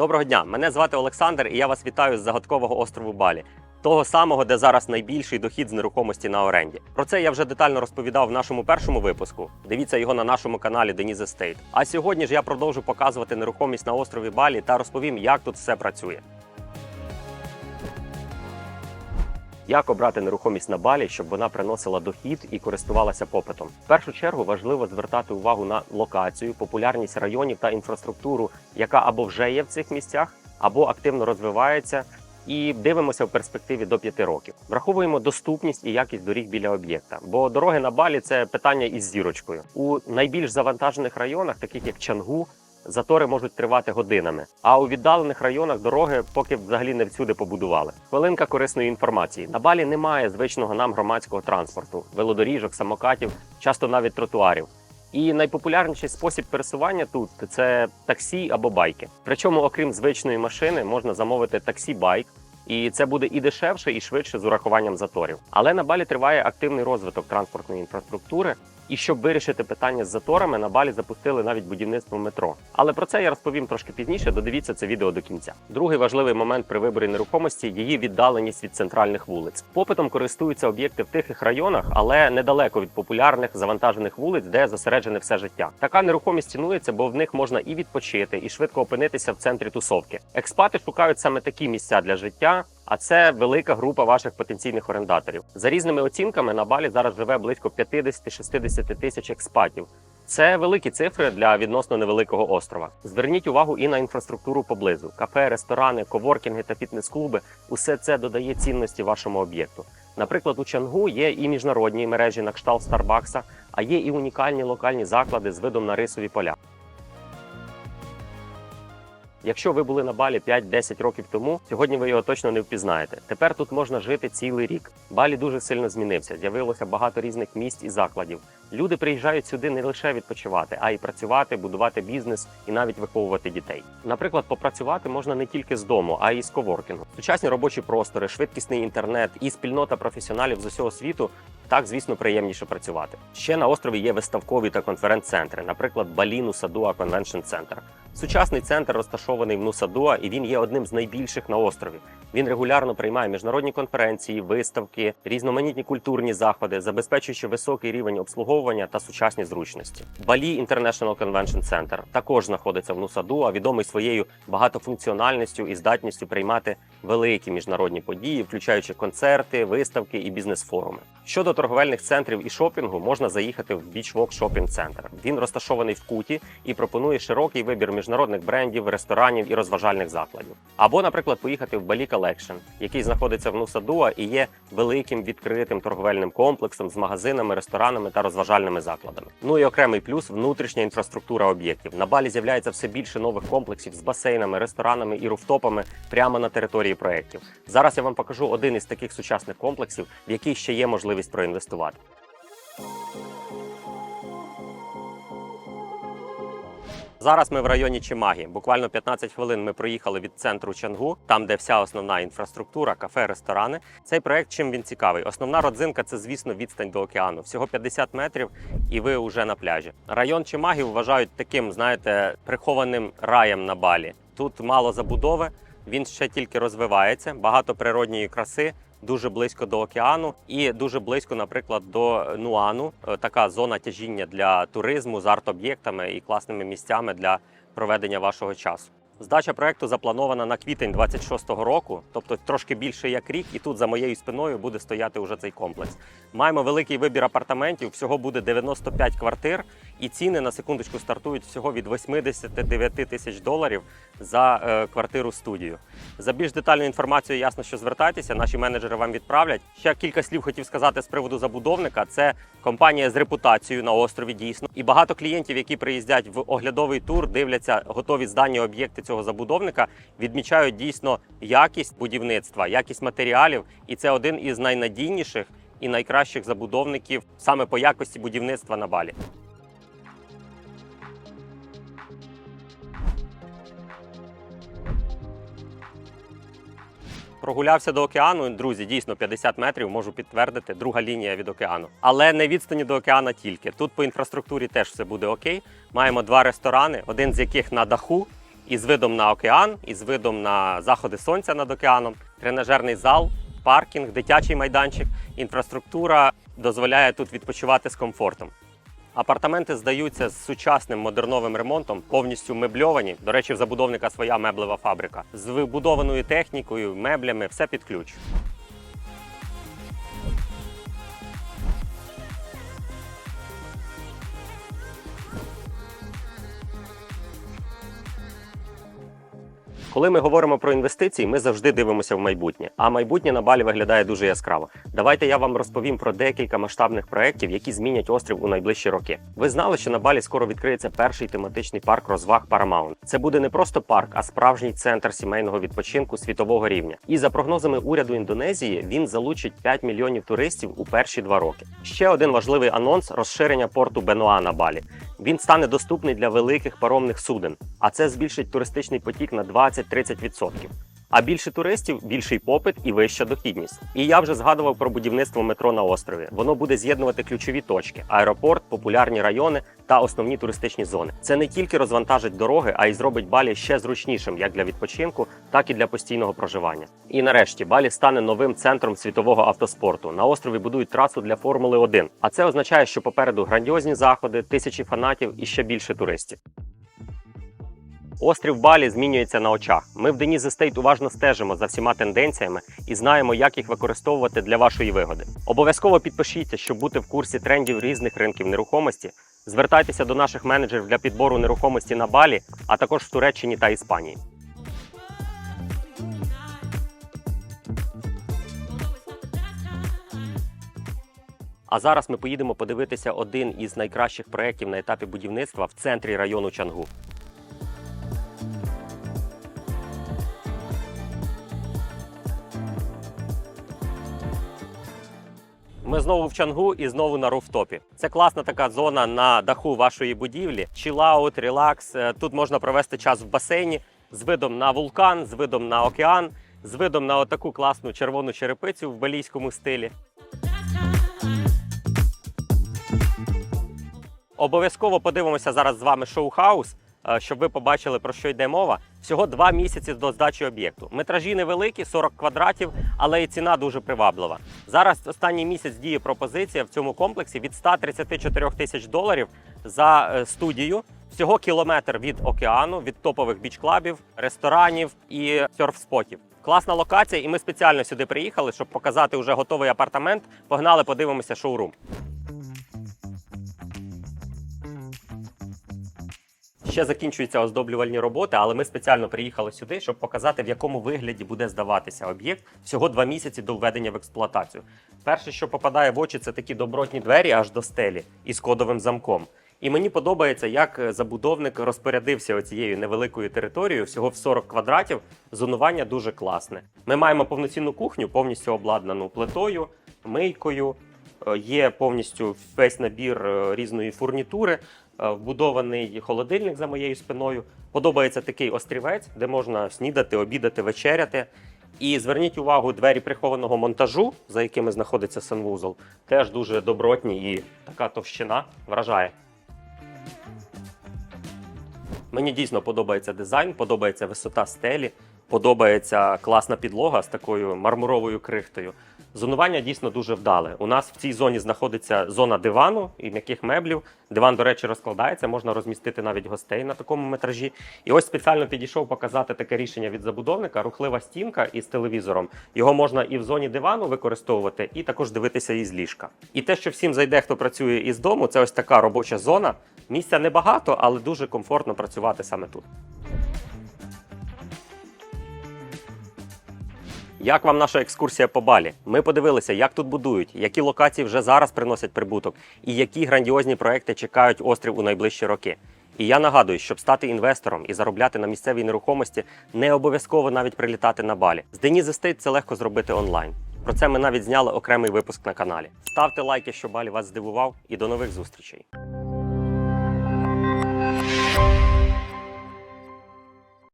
Доброго дня! Мене звати Олександр, і я вас вітаю з загадкового острову Балі. Того самого, де зараз найбільший дохід з нерухомості на оренді. Про це я вже детально розповідав в нашому першому випуску. Дивіться його на нашому каналі Денізе Estate. А сьогодні ж я продовжу показувати нерухомість на острові Балі та розповім, як тут все працює. Як обрати нерухомість на Балі, щоб вона приносила дохід і користувалася попитом? В першу чергу важливо звертати увагу на локацію, популярність районів та інфраструктуру, яка або вже є в цих місцях, або активно розвивається. І дивимося в перспективі до 5 років. Враховуємо доступність і якість доріг біля об'єкта, бо дороги на Балі це питання із зірочкою. У найбільш завантажених районах, таких як Чангу, затори можуть тривати годинами. А у віддалених районах дороги поки взагалі не всюди побудували. Хвилинка корисної інформації. На Балі немає звичного нам громадського транспорту, велодоріжок, самокатів, часто навіть тротуарів. І найпопулярніший спосіб пересування тут це таксі або байки. Причому, окрім звичної машини, можна замовити таксі-байк, і це буде і дешевше, і швидше з урахуванням заторів. Але на Балі триває активний розвиток транспортної інфраструктури. І щоб вирішити питання з заторами, на Балі запустили навіть будівництво метро. Але про це я розповім трошки пізніше. Додивіться це відео до кінця. Другий важливий момент при виборі нерухомості її віддаленість від центральних вулиць. Попитом користуються об'єкти в тихих районах, але недалеко від популярних завантажених вулиць, де зосереджене все життя. Така нерухомість цінується, бо в них можна і відпочити, і швидко опинитися в центрі тусовки. Експати шукають саме такі місця для життя. А це велика група ваших потенційних орендаторів. За різними оцінками на балі зараз живе близько 50-60 тисяч експатів. Це великі цифри для відносно невеликого острова. Зверніть увагу і на інфраструктуру поблизу: кафе, ресторани, коворкінги та фітнес-клуби. Усе це додає цінності вашому об'єкту. Наприклад, у Чангу є і міжнародні мережі на кшталт Старбакса, а є і унікальні локальні заклади з видом на рисові поля. Якщо ви були на Балі 5-10 років тому, сьогодні ви його точно не впізнаєте. Тепер тут можна жити цілий рік. Балі дуже сильно змінився. З'явилося багато різних місць і закладів. Люди приїжджають сюди не лише відпочивати, а й працювати, будувати бізнес і навіть виховувати дітей. Наприклад, попрацювати можна не тільки з дому, а й з коворкінгу. Сучасні робочі простори, швидкісний інтернет і спільнота професіоналів з усього світу. Так, звісно, приємніше працювати. Ще на острові є виставкові та конференц-центри, наприклад, Балі Нусадуа Конвеншн Центр. Сучасний центр розташований в Нусадуа, і він є одним з найбільших на острові. Він регулярно приймає міжнародні конференції, виставки, різноманітні культурні заходи, забезпечуючи високий рівень обслуговування та сучасні зручності. Балі International Convention Center також знаходиться в Нусадуа, відомий своєю багатофункціональністю і здатністю приймати великі міжнародні події, включаючи концерти, виставки і бізнес-форуми. Щодо торговельних центрів і шопінгу, можна заїхати в Walk Shopping Center. Він розташований в Куті і пропонує широкий вибір міжнародних брендів, ресторанів і розважальних закладів. Або, наприклад, поїхати в Балі Collection, який знаходиться в Нусадуа і є великим відкритим торговельним комплексом з магазинами, ресторанами та розважальними закладами. Ну і окремий плюс внутрішня інфраструктура об'єктів. На Балі з'являється все більше нових комплексів з басейнами, ресторанами і руфтопами прямо на території проєктів. Зараз я вам покажу один із таких сучасних комплексів, в який ще є можливість проінвестувати. Зараз ми в районі Чимагі. Буквально 15 хвилин ми проїхали від центру Чангу, там де вся основна інфраструктура, кафе, ресторани. Цей проект чим він цікавий? Основна родзинка це, звісно, відстань до океану. Всього 50 метрів, і ви вже на пляжі. Район Чимагі вважають таким, знаєте, прихованим раєм на балі. Тут мало забудови, він ще тільки розвивається, багато природньої краси. Дуже близько до океану і дуже близько, наприклад, до Нуану. Е, Така зона тяжіння для туризму з арт-об'єктами і класними місцями для проведення вашого часу. Здача проекту запланована на квітень 26-го року, тобто трошки більше як рік, і тут за моєю спиною буде стояти уже цей комплекс. Маємо великий вибір апартаментів, всього буде 95 квартир, і ціни на секундочку стартують всього від 89 тисяч доларів за е, квартиру студію. За більш детальну інформацію ясно, що звертайтеся, наші менеджери вам відправлять. Ще кілька слів хотів сказати з приводу забудовника. Це компанія з репутацією на острові дійсно. І багато клієнтів, які приїздять в оглядовий тур, дивляться готові здані об'єкти цього забудовника, відмічають дійсно якість будівництва, якість матеріалів, і це один із найнадійніших і найкращих забудовників саме по якості будівництва на балі. Прогулявся до океану, друзі, дійсно 50 метрів можу підтвердити, друга лінія від океану. Але не відстані до океану тільки. Тут по інфраструктурі теж все буде окей. Маємо два ресторани, один з яких на даху, із видом на океан, із видом на заходи сонця над океаном, тренажерний зал, паркінг, дитячий майданчик. Інфраструктура дозволяє тут відпочивати з комфортом. Апартаменти здаються з сучасним модерновим ремонтом, повністю мебльовані. До речі, в забудовника своя меблева фабрика з вибудованою технікою, меблями, все під ключ. Коли ми говоримо про інвестиції, ми завжди дивимося в майбутнє. А майбутнє на балі виглядає дуже яскраво. Давайте я вам розповім про декілька масштабних проєктів, які змінять острів у найближчі роки. Ви знали, що на балі скоро відкриється перший тематичний парк розваг Paramount. Це буде не просто парк, а справжній центр сімейного відпочинку світового рівня. І за прогнозами уряду Індонезії, він залучить 5 мільйонів туристів у перші два роки. Ще один важливий анонс розширення порту Бенуа на Балі. Він стане доступний для великих паромних суден, а це збільшить туристичний потік на 20-30%. А більше туристів, більший попит і вища дохідність. І я вже згадував про будівництво метро на острові. Воно буде з'єднувати ключові точки: аеропорт, популярні райони та основні туристичні зони. Це не тільки розвантажить дороги, а й зробить Балі ще зручнішим як для відпочинку, так і для постійного проживання. І нарешті Балі стане новим центром світового автоспорту. На острові будують трасу для Формули 1. А це означає, що попереду грандіозні заходи, тисячі фанатів і ще більше туристів. Острів Балі змінюється на очах. Ми в Деніз Естейт уважно стежимо за всіма тенденціями і знаємо, як їх використовувати для вашої вигоди. Обов'язково підпишіться, щоб бути в курсі трендів різних ринків нерухомості. Звертайтеся до наших менеджерів для підбору нерухомості на Балі, а також в Туреччині та Іспанії. А зараз ми поїдемо подивитися один із найкращих проєктів на етапі будівництва в центрі району Чангу. Ми знову в Чангу і знову на руфтопі. Це класна така зона на даху вашої будівлі. Чілаут, релакс. Тут можна провести час в басейні з видом на вулкан, з видом на океан, з видом на отаку класну червону черепицю в балійському стилі. Обов'язково подивимося зараз з вами шоу-хаус, щоб ви побачили про що йде мова. Всього два місяці до здачі об'єкту. Метражі невеликі, 40 квадратів, але і ціна дуже приваблива. Зараз останній місяць діє пропозиція в цьому комплексі від 134 тисяч доларів за е, студію. Всього кілометр від океану, від топових біч-клабів, ресторанів і серф-спотів. Класна локація, і ми спеціально сюди приїхали, щоб показати вже готовий апартамент. Погнали, подивимося шоурум. Ще закінчуються оздоблювальні роботи, але ми спеціально приїхали сюди, щоб показати, в якому вигляді буде здаватися об'єкт всього два місяці до введення в експлуатацію. Перше, що попадає в очі, це такі добротні двері аж до стелі із кодовим замком. І мені подобається, як забудовник розпорядився оцією невеликою територією, всього в 40 квадратів. Зонування дуже класне. Ми маємо повноцінну кухню, повністю обладнану плитою, мийкою. Е, Є повністю весь набір е, різної фурнітури, вбудований холодильник за моєю спиною. Подобається такий острівець, де можна снідати, обідати, вечеряти. І зверніть увагу, двері прихованого монтажу, за якими знаходиться санвузол, теж дуже добротні і така товщина вражає. Мені дійсно подобається дизайн, подобається висота стелі, подобається класна підлога з такою мармуровою крихтою. Зонування дійсно дуже вдале. У нас в цій зоні знаходиться зона дивану і м'яких меблів. Диван, до речі, розкладається, можна розмістити навіть гостей на такому метражі. І ось спеціально підійшов показати таке рішення від забудовника: рухлива стінка із телевізором. Його можна і в зоні дивану використовувати, і також дивитися із ліжка. І те, що всім зайде, хто працює із дому, це ось така робоча зона. Місця небагато, але дуже комфортно працювати саме тут. Як вам наша екскурсія по Балі? Ми подивилися, як тут будують, які локації вже зараз приносять прибуток, і які грандіозні проекти чекають острів у найближчі роки. І я нагадую, щоб стати інвестором і заробляти на місцевій нерухомості, не обов'язково навіть прилітати на Балі. З Деніз Estate це легко зробити онлайн. Про це ми навіть зняли окремий випуск на каналі. Ставте лайки, що Балі вас здивував, і до нових зустрічей.